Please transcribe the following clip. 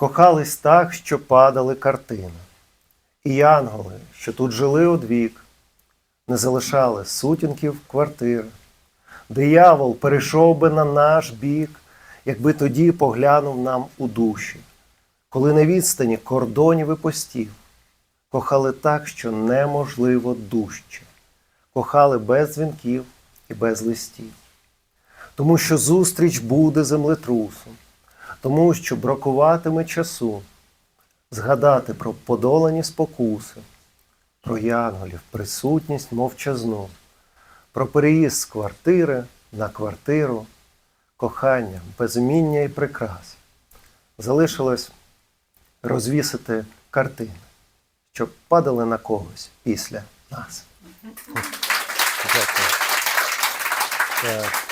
Кохались так, що падали картини. І янголи, що тут жили одвік, не залишали сутінків квартир. Диявол перейшов би на наш бік, якби тоді поглянув нам у душі, коли на відстані кордонів і постів, кохали так, що неможливо дужче, кохали без дзвінків і без листів. Тому що зустріч буде землетрусом, тому що бракуватиме часу, згадати про подолані спокуси, про янголів, присутність мовчазну, про переїзд з квартири на квартиру, кохання, безуміння і прикрас. Залишилось розвісити картини, щоб падали на когось після нас. Дякую. Так.